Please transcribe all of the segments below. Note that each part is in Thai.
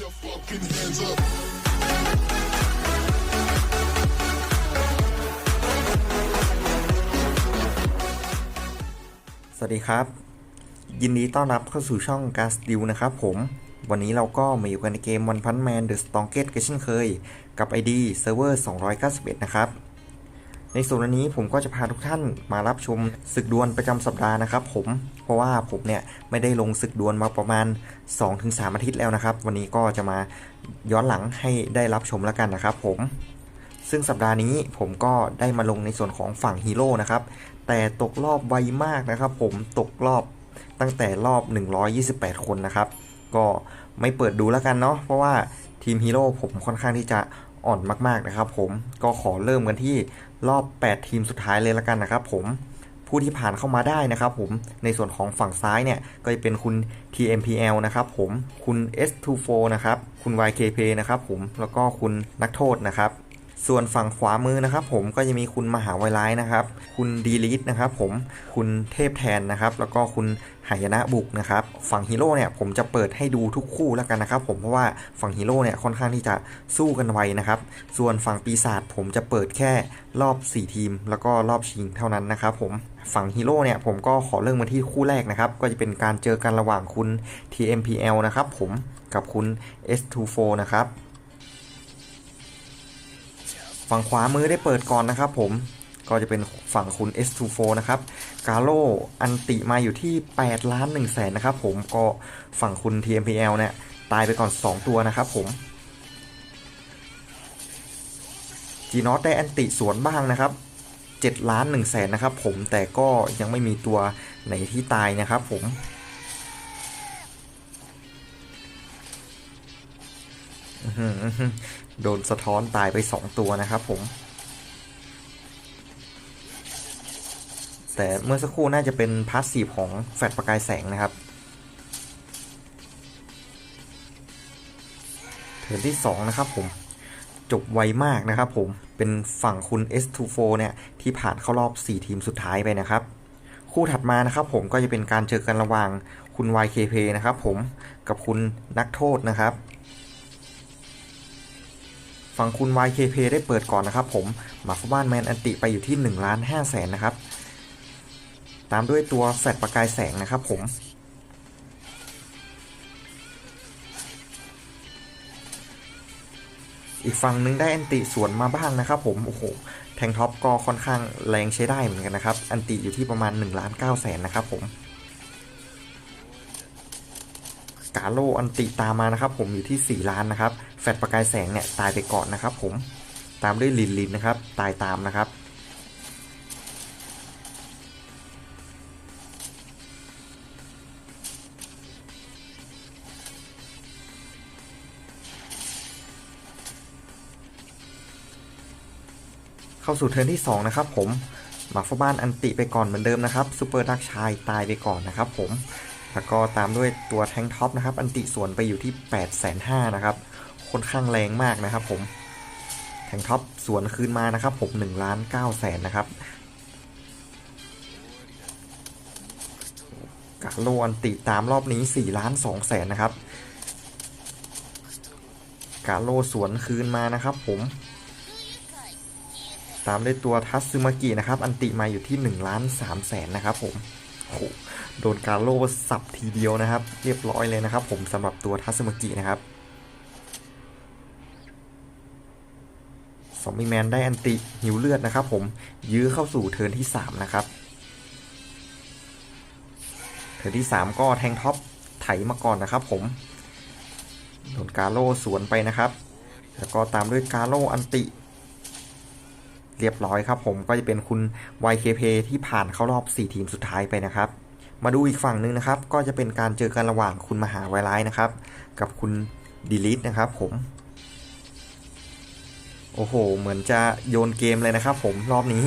your fucking hands up. สวัสดีครับ ยินดีต้อนรับเข้าสู่ช่องการสติวนะครับผม วันนี้เราก็มาอยู่กันในเกม One Punch Man The Strongest กันเช่นเคย กับ ID Server 291 นะครับ ในส่วนนี้ผมก็จะพาทุกท่านมารับชมศึกดวลประจำสัปดาห์นะครับ ผมเพราะว่าผมเนี่ยไม่ได้ลงศึกดวลมาประมาณ 2-3 อาทิตย์แล้วนะครับ วันนี้ก็จะมาย้อนหลังให้ได้รับชมแล้วกันนะครับ ผม ซึ่งสัปดาห์นี้ผมก็ได้มาลงในส่วนของฝั่งฮีโร่นะครับแต่ตกรอบไวมากนะครับ ผมตกรอบตั้งแต่รอบ 128 คนนะครับ ก็ไม่เปิดดูแล้วกันเนาะเพราะว่าทีมฮีโร่ผมค่อนข้างที่จะอ่อนมากๆนะครับ ผมก็ขอเริ่มกันที่ รอบ 8 ทีมสุดท้ายเลยล้วกันนะครับผมผู้ที่ผ่านเข้ามาได้นะครับผมในส่วนของฝั่งซ้ายเนี่ยก็จะเป็นคุณ TMPL นะครับผมคุณ S24 นะครับคุณ YKP นะครับผมแล้วก็คุณนักโทษนะครับส่วนฝั่งขวามือนะครับผมก็จะมีคุณมหาไวไลนะครับ คุณดีลิทนะครับผมคุณเทพแทนนะครับ แล้วก็คุณ หายนะบุกนะครับฝั่งฮีโร่เนี่ยผมจะเปิดให้ดูทุกคู่แล้วกันนะครับผมเพราะว่าฝั่งฮีโร่เนี่ยค่อนข้างที่จะสู้กันไวนะครับ ส่วนฝั่งปีศาจผมจะเปิดแค่รอบ 4 ทีม แล้วก็รอบชิงเท่านั้นนะครับผมฝั่งฮีโร่เนี่ยผมก็ขอเริ่มมาที่คู่แรกนะครับ ก็จะเป็นการเจอกันระหว่างคุณ TMPL นะครับผมกับคุณ S24 นะครับฝั่งขวามือได้เปิดก่อนนะครับผม ก็จะเป็นฝั่งคุณ S24 นะครับกาโลอันติมาอยู่ที่ 8 ล้าน1แสนนะครับผมก็ฝั่งคุณ TMPL เนี่ย ตายไปก่อน 2 ตัวนะครับผมจีนอตได้อันติสวนบ้างนะครับ7ล้าน1แสนนะครับผมแต่ก็ยังไม่มีตัวไหนที่ตายนะครับผมโดนสะท้อนตายไป 2 ตัวนะครับผม แต่เมื่อสักครู่น่าจะเป็นพาสซีฟของแฟลชประกายแสงนะครับเทิร์นที่ 2 นะครับผม จบไวมากนะครับผมเป็นฝั่งคุณ S24 เนี่ย ที่ผ่านเข้ารอบ 4 ทีมสุดท้ายไปนะครับ คู่ถัดมานะครับผมก็จะเป็นการเจอกันระหว่างคุณ YKP นะครับผมกับคุณนักโทษนะครับ ฝั่งคุณ YKP ได้เปิดก่อนนะครับผมหมาฟบ้านแมนอันติไปอยู่ที่1ล้าน5แสนนะครับ ตามด้วยตัวแฟลชประกายแสงนะครับผม อีกฝั่งหนึงได้อันติสวนมาบ้างนะครับผม โอ้โห แทงท็อปก็ค่อนข้างแรงใช้ได้เหมือนกันนะครับ อันติอยู่ที่ประมาณ1ล้าน9แสนนะครับผม กาโลอันติตามมานะครับผมอยู่ที่ 4 ล้านนะครับ แฟดประกายแสงเนี่ยตายไปก่อนนะครับผม ตามด้วยลินลินนะครับ ตายตามนะครับ เข้าสู่เทิร์นที่ 2 นะครับผมหมาฟบ้านอันติไปก่อนเหมือนเดิมนะครับซูเปอร์ดักชายตายไปก่อนนะครับผมแล้วก็ตามด้วยตัวแทงท็อปนะครับ อันติส่วนไปอยู่ที่8 5 0 0 0นนะครับค่อนข้างแรงมากนะครับผมแทงท็อปสวนคืนมานะครับผม1ล้าน9แสนนะครับกาโลอันติตามรอบนี้4ล้าน2แสนนะครับกาโลสวนคืนมานะครับผม ตามด้วยตัวทัตซึมากินะครับ อันติมาอยู่ที่1ล้าน3แสนนะครับผมโอ้โหโดนกาโลสับทีเดียวนะครับ เรียบร้อยเลยนะครับ ผมสำหรับตัวทัตซึมากินะครับซอมบี้แมนได้อันติหิวเลือดนะครับ ผมยื้อเข้าสู่เทิร์นที่3นะครับเทิร์นที่ 3 ก็แทงท็อปไถมาก่อนนะครับ ผมโดนกาโลสวนไปนะครับ แล้วก็ตามด้วยกาโลอันติ เรียบร้อยครับผมก็จะเป็นคุณ YKP ที่ผ่านเข้ารอบ 4 ทีมสุดท้ายไปนะครับ มาดูอีกฝั่งหนึ่งนะครับ ก็จะเป็นการเจอกันระหว่างคุณมหาไวไลท์นะครับ กับคุณดีลิทนะครับผม โอ้โห เหมือนจะโยนเกมเลยนะครับผมรอบนี้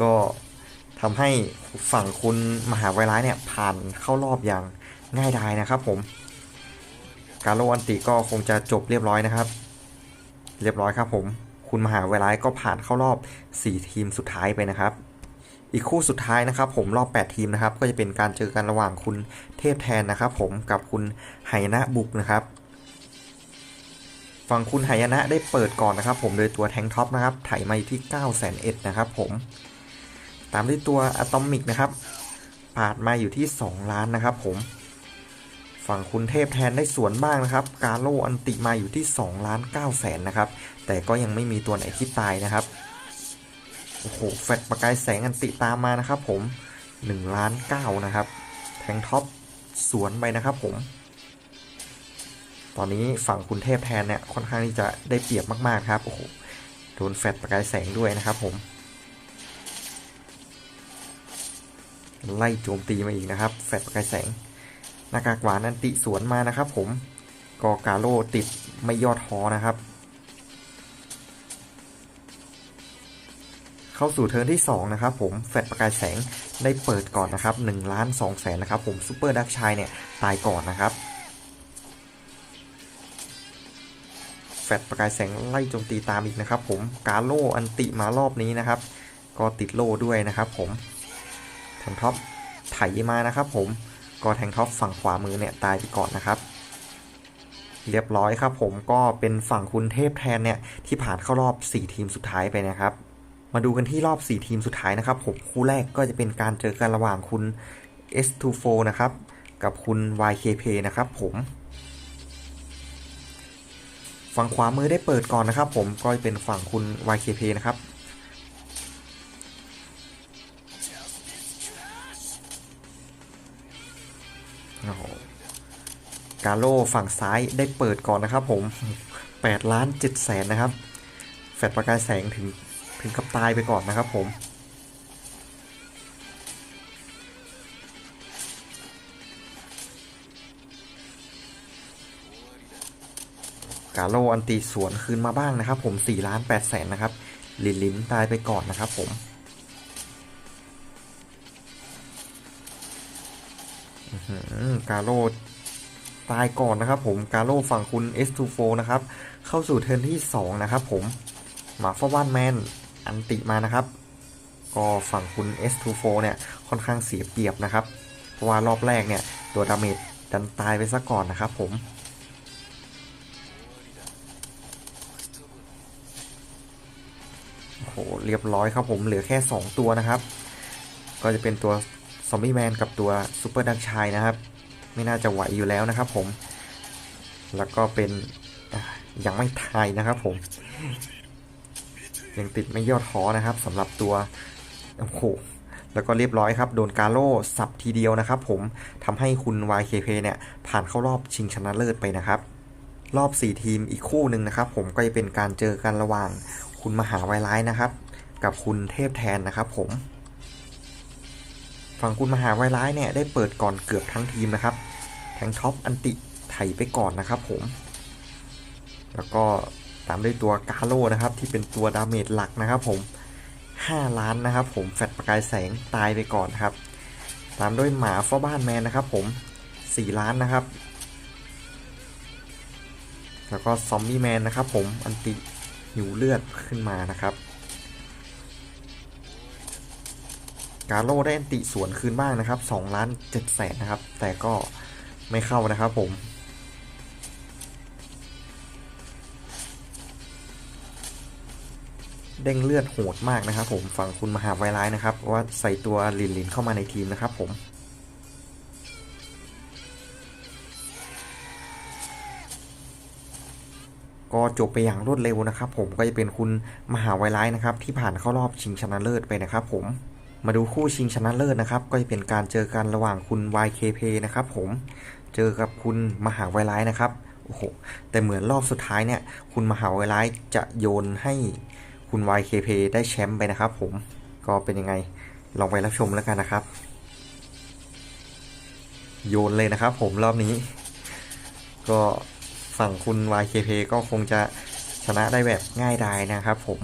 ก็ทำให้ฝั่งคุณมหาไวไลท์เนี่ยผ่านเข้ารอบอย่างง่ายดายนะครับผม การโลอันติก็คงจะจบเรียบร้อยนะครับ เรียบร้อยครับผม คุณมหาวิทยาลัยก็ผ่านเข้ารอบ 4 ทีมสุดท้ายไปนะครับ อีกคู่สุดท้ายนะครับ ผมรอบ 8 ทีมนะครับ ก็จะเป็นการเจอกันระหว่างคุณเทพแทนนะครับ ผมกับคุณไหนะบุกนะครับฝั่งคุณไหยนะได้เปิดก่อนนะครับ ผมโดยตัวแทงท็อปนะครับไถมาอยู่ที่9 0 0 0 0เอ็ดนะครับ ผมตามด้วยตัวอะตอมิกนะครับปาดมาอยู่ที่ 2 ล้านนะครับ ผม ฝั่งคุณเทพแทนได้สวนบ้างนะครับ กาโลอันติมาอยู่ที่2ล้าน9แสนนะครับ แต่ก็ยังไม่มีตัวไหนที่ตายนะครับ โอ้โห แฟดประกายแสงอันติตามมานะครับผม1ล้าน9นะครับ แทงท็อปสวนไปนะครับผม ตอนนี้ฝั่งคุณเทพแทนเนี่ยค่อนข้างที่จะได้เปรียบมากๆครับ โอ้โห โดนแฟดประกายแสงด้วยนะครับผม ไล่โจมตีมาอีกนะครับ แฟดประกายแสง น้ากากหวานอันติสวนมานะครับ ผมกอกาโลติดไม่ยอดฮอนะครับ เข้าสู่เทิร์นที่ 2 นะครับผมแฟดประกายแสงได้เปิดก่อนนะครับ1ล้าน2แสนนะครับผมซูเปอร์ดักชัยเนี่ยตายก่อนนะครับแฟดประกายแสงไล่โจมตีตามอีกนะครับ ผมกาโลอันติมารอบนี้นะครับ ก็ติดโล่ด้วยนะครับ ผมแทงท็อปไถมานะครับ ผม ก็แทงท็อปฝั่งขวามือเนี่ยตายไปก่อนนะครับ เรียบร้อยครับผมก็เป็นฝั่งคุณเทพแทนเนี่ยที่ผ่านเข้ารอบ 4 ทีมสุดท้ายไปนะครับ มาดูกันที่รอบ 4 ทีมสุดท้ายนะครับผมคู่แรกก็จะเป็นการเจอกันระหว่างคุณ S24 นะครับกับคุณ YKP นะครับผมฝั่งขวามือได้เปิดก่อนนะครับ ผมก็จะเป็นฝั่งคุณ YKP นะครับ กาโลฝั่งซ้ายได้เปิดก่อนนะครับผม8ล้าน7แสนนะครับ แฟดประกายแสงถึงถึงกับตายไปก่อนนะครับผมกาโลอันตีสวนคืนมาบ้างนะครับ ผม4ล้าน8แสนนะครับ ลินลินตายไปก่อนนะครับผมกาโล ตายก่อนนะครับผมกาโลฝั่งคุณ S24 นะครับ เข้าสู่เทิร์นที่ 2 นะครับผมหมาฟอวันแมนอันติมานะครับ ก็ฝั่งคุณ S24 เนี่ยค่อนข้างเสียเปรียบนะครับ เพราะว่ารอบแรกเนี่ยตัวดาเมจดันตายไปซะก่อนนะครับผมโอ้โหเรียบร้อยครับผมเหลือแค่ 2 ตัวนะครับ ก็จะเป็นตัวซอมบี้แมนกับตัวซูเปอร์ดักชัยนะครับ ไม่น่าจะไหวอยู่แล้วนะครับผม แล้วก็เป็นยังไม่ทายนะครับผม ยังติดไม่ยอดท้อนะครับสำหรับตัวโอ้โหแล้วก็เรียบร้อยครับ โดนกาโล่สับทีเดียวนะครับผมทำให้คุณ YKP เนี่ยผ่านเข้ารอบชิงชนะเลิศไปนะครับ รอบ 4 ทีมอีกคู่หนึ่งนะครับ ผมก็จะเป็นการเจอกันระหว่าง คุณมหาไวร้ายนะครับ กับคุณเทพแทนนะครับผม ฝั่งคุณมหาไวร้ายเนี่ยได้เปิดก่อนเกือบทั้งทีมนะครับแทงท็อปอันติไถไปก่อนนะครับผม แล้วก็ตามด้วยตัวกาโลนะครับ ที่เป็นตัวดาเมจหลักนะครับผม 5 ล้านนะครับผมแฟดประกายแสงตายไปก่อนครับ ตามด้วยหมาฟ้าบ้านแมนนะครับผม 4 ล้านนะครับ แล้วก็ซอมบี้แมนนะครับผมอันติหิวเลือดขึ้นมานะครับ กาโลได้แอนติสวนคืนบ้างนะครับ2ล้าน7แสนนะครับ แต่ก็ไม่เข้านะครับผมเด้งเลือดโหดมากนะครับผมฝั่งคุณมหาไวร้ายนะครับว่าใส่ตัวลินลินเข้ามาในทีมนะครับผม ก็จบไปอย่างรวดเร็วนะครับผมก็จะเป็นคุณมหาไวร้ายนะครับ ที่ผ่านเข้ารอบชิงชนะเลิศไปนะครับผม มาดูคู่ชิงชนะเลิศนะครับ ก็จะเป็นการเจอกันระหว่างคุณ YKP นะครับผมเจอกับคุณมหาวร้ายนะครับโอ้โหแต่เหมือนรอบสุดท้ายเนี่ย คุณมหาวร้ายจะโยนให้คุณ YKP ได้แชมป์ไปนะครับ ผมก็เป็นยังไงลองไปรับชมแล้วกันนะครับ โยนเลยนะครับ ผมรอบนี้ ก็ฝั่งคุณ YKP ก็คงจะชนะได้แบบง่ายดายนะครับ ผม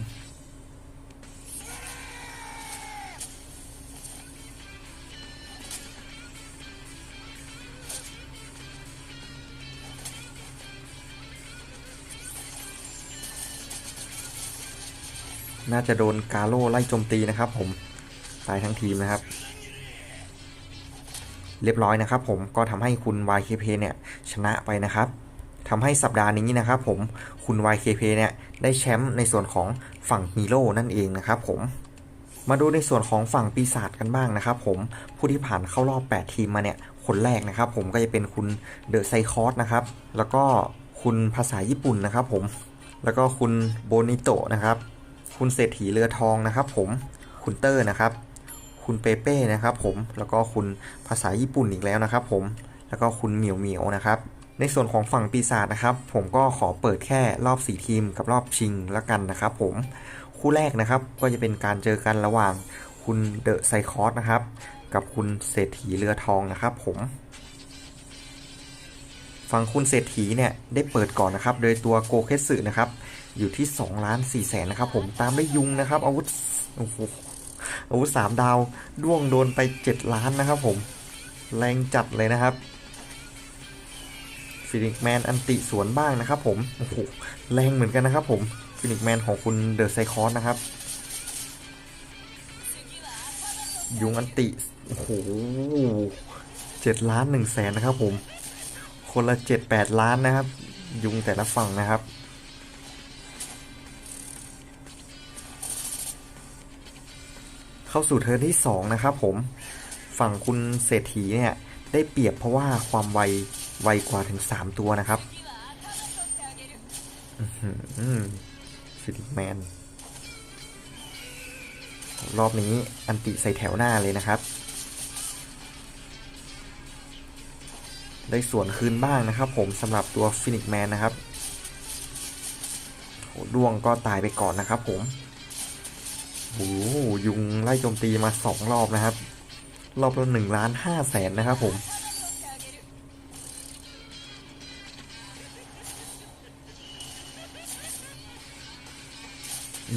น่าจะโดนกาโล่ไล่โจมตีนะครับผมตายทั้งทีมนะครับ เรียบร้อยนะครับผมก็ทำให้คุณ YKP เนี่ยชนะไปนะครับทำให้สัปดาห์นี้นะครับผมคุณ YKP เนี่ยได้แชมป์ในส่วนของฝั่งฮีโร่นั่นเองนะครับผมมาดูในส่วนของฝั่งปีศาจกันบ้างนะครับผมผู้ที่ผ่านเข้ารอบ 8 ทีมมาเนี่ยคนแรกนะครับผมก็จะเป็นคุณเดอะไซคอสนะครับแล้วก็คุณภาษาญี่ปุ่นนะครับผมแล้วก็คุณโบนิโตนะครับ คุณเศรษฐีเรือทองนะครับ ผมคุณเตอร์นะครับ คุณเปเป้นะครับ ผมแล้วก็คุณภาษาญี่ปุ่นอีกแล้วนะครับ ผมแล้วก็คุณเหมียวเหมียวนะครับ ในส่วนของฝั่งปีศาจนะครับ ผมก็ขอเปิดแค่รอบ 4 ทีมกับรอบชิงแล้วกันนะครับ ผมคู่แรกนะครับก็จะเป็นการเจอกันระหว่างคุณเดอะไซคอสนะครับ กับคุณเศรษฐีเรือทองนะครับ ผม ฝั่งคุณเศรษฐีเนี่ยได้เปิดก่อนนะครับ โดยตัวโกเคสึนะครับ อยู่ที่2ล้าน4แสนนะครับ ผมตามด้วยยุงนะครับ อาวุธโอ้โหอาวุธสามดาวด้วงโดนไป 7 ล้านนะครับ ผมแรงจัดเลยนะครับฟินิกแมนอันติสวนบ้างนะครับผมโอ้โหแรงเหมือนกันนะครับ ผมฟินิกแมนของคุณเดอะไซคอนนะครับ ยุงอันติโอ้โหเจ็ดล้านหนึ่งแสนนะครับผม คนละเจ็ดแปดล้านนะครับ ยุงแต่ละฝั่งนะครับ เข้าสู่เทิร์นที่สองนะครับผมฝั่งคุณเศรษฐีเนี่ยได้เปรียบเพราะว่าความไวไวกว่าถึง3ตัวนะครับฟิลิปแมน รอบนี้อันติใส่แถวหน้าเลยนะครับ ได้ส่วนคืนบ้างนะครับ ผมสำหรับตัวฟินิกแมนนะครับโหดวงก็ตายไปก่อนนะครับ ผมโอ้ยุงไล่โจมตีมาสองรอบนะครับ รอบละหนึ่งล้านห้าแสนนะครับ ผม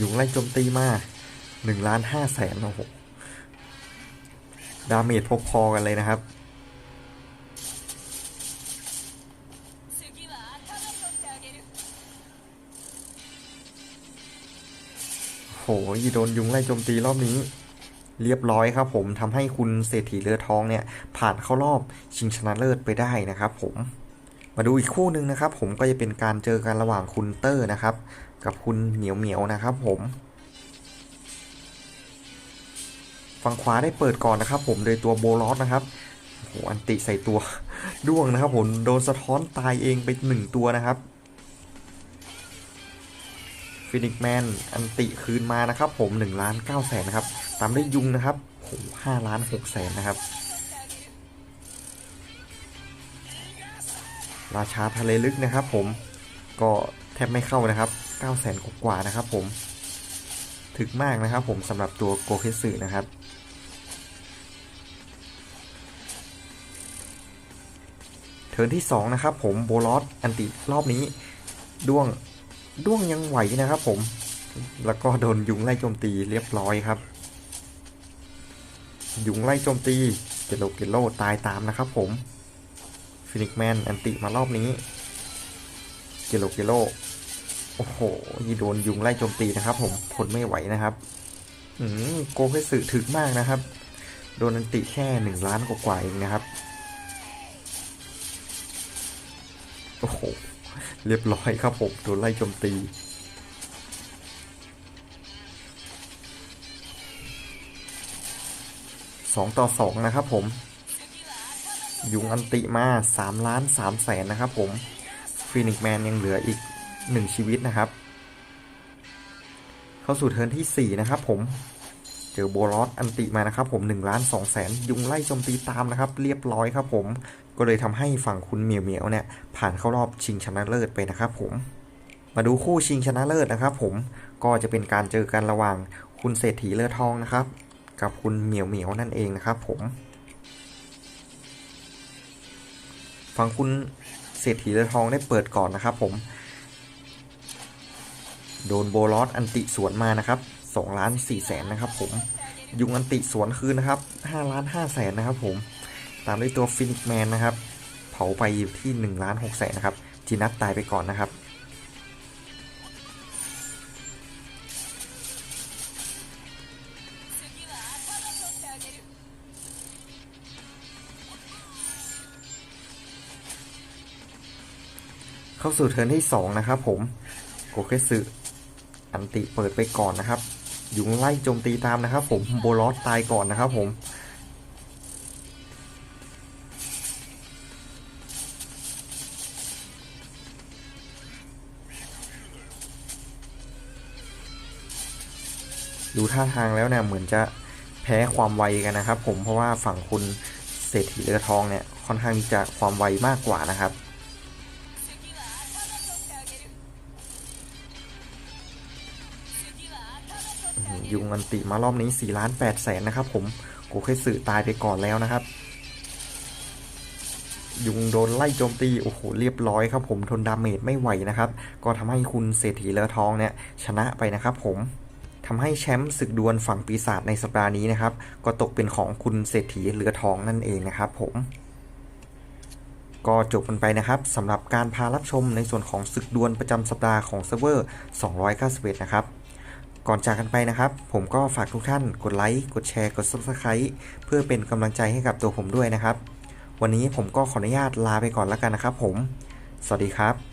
ยุงไล่โจมตีมาหนึ่งล้านห้าแสนโอ้โหดาเมจพอๆกันเลยนะครับ โหยโดนยุงไล่โจมตีรอบนี้ เรียบร้อยครับผมทำให้คุณเศรษฐีเรือทองเนี่ย ผ่านเข้ารอบชิงชนะเลิศไปได้นะครับผมมาดูอีกคู่หนึ่งนะครับ ผมก็จะเป็นการเจอกันระหว่างคุณเตอร์นะครับ กับคุณเหมียวเหมียวนะครับผมฝั่งขวาได้เปิดก่อนนะครับ ผมโดยตัวโบลอสนะครับโอ้โหอันติใส่ตัวด้วงนะครับ ผมโดนสะท้อนตายเองไปหนึ่งตัวนะครับ ฟินิกแมนอันติคืนมานะครับ ผม1ล้าน9แสนนะครับ ตามด้วยยุงนะครับโห5ล้าน6แสนนะครับ ราชาทะเลลึกนะครับ ผมก็แทบไม่เข้านะครับ9แสนกว่านะครับ ผมถึกมากนะครับ ผมสำหรับตัวโกเคสึนะครับเทิร์นที่ 2 นะครับผมโบลอสอันติรอบนี้ด้วง ด้วงยังไหวนะครับผม แล้วก็โดนยุงไล่โจมตีเรียบร้อยครับ ยุงไล่โจมตีเกโลเกโลตายตามนะครับผมฟินิกแมนอันติมารอบนี้เกโลเกโลโอ้โหยีโดนยุงไล่โจมตีนะครับ ผมทนไม่ไหวนะครับอืมโกเพสึถึกมากนะครับ โดนอันติแค่หนึ่งล้านกว่าเองนะครับ โอ้โห เรียบร้อยครับผมโดนไล่โจมตี สองต่อสองนะครับผม ยุงอันติมาสามล้านสามแสนนะครับผมฟินิกแมนยังเหลืออีกหนึ่งชีวิตนะครับ เข้าสู่เทิร์นที่สี่นะครับผมเจอโบลอสอันติมานะครับผม1ล้าน2แสนยุงไล่โจมตีตามนะครับ เรียบร้อยครับผม ก็เลยทำให้ฝั่งคุณเหมียวเหมียวเนี่ยผ่านเข้ารอบชิงชนะเลิศไปนะครับผมมาดูคู่ชิงชนะเลิศนะครับผมก็จะเป็นการเจอกันระหว่างคุณเศรษฐีเลือทองนะครับ กับคุณเหมียวเหมียวนั่นเองนะครับผมฝั่งคุณเศรษฐีเลือทองได้เปิดก่อนนะครับผม โดนโบลอสอันติสวนมานะครับ2ล้าน4แสนนะครับผมยุงอันติสวนคืนนะครับ5ล้าน5แสนนะครับผม ตามด้วยตัวฟินิกแมนนะครับเผาไปอยู่ที่1ล้าน6แสนนะครับจีนัทตายไปก่อนนะครับ เข้าสู่เทิร์นที่สองนะครับผมโกเคสึอันติเปิดไปก่อนนะครับยุงไล่โจมตีตามนะครับผมโบลอสตายก่อนนะครับผม ดูท่าทางแล้วเนี่ยเหมือนจะแพ้ความไวกันนะครับ ผมเพราะว่าฝั่งคุณเศรษฐีเรือทองเนี่ยค่อนข้างที่จะความไวมากกว่านะครับยุงอันติมารอบนี้4ล้าน8แสนนะครับ ผมกูเคยสื่อตายไปก่อนแล้วนะครับ ยุงโดนไล่โจมตีโอ้โหเรียบร้อยครับ ผมทนดาเมจไม่ไหวนะครับ ก็ทำให้คุณเศรษฐีเรือทองเนี่ยชนะไปนะครับ ผม ทำให้แชมป์ศึกดวลฝั่งปีศาจในสัปดาห์นี้นะครับ ก็ตกเป็นของคุณเศรษฐีเรือทองนั่นเองนะครับผมก็จบกันไปนะครับสำหรับการพารับชมในส่วนของศึกดวลประจำสัปดาห์ของเซิร์ฟเวอร์ 291 นะครับ ก่อนจากกันไปนะครับ ผมก็ฝากทุกท่านกดไลค์ กดแชร์ กด Subscribe เพื่อเป็นกำลังใจให้กับตัวผมด้วยนะครับ วันนี้ผมก็ขออนุญาตลาไปก่อนแล้วกันนะครับผม สวัสดีครับ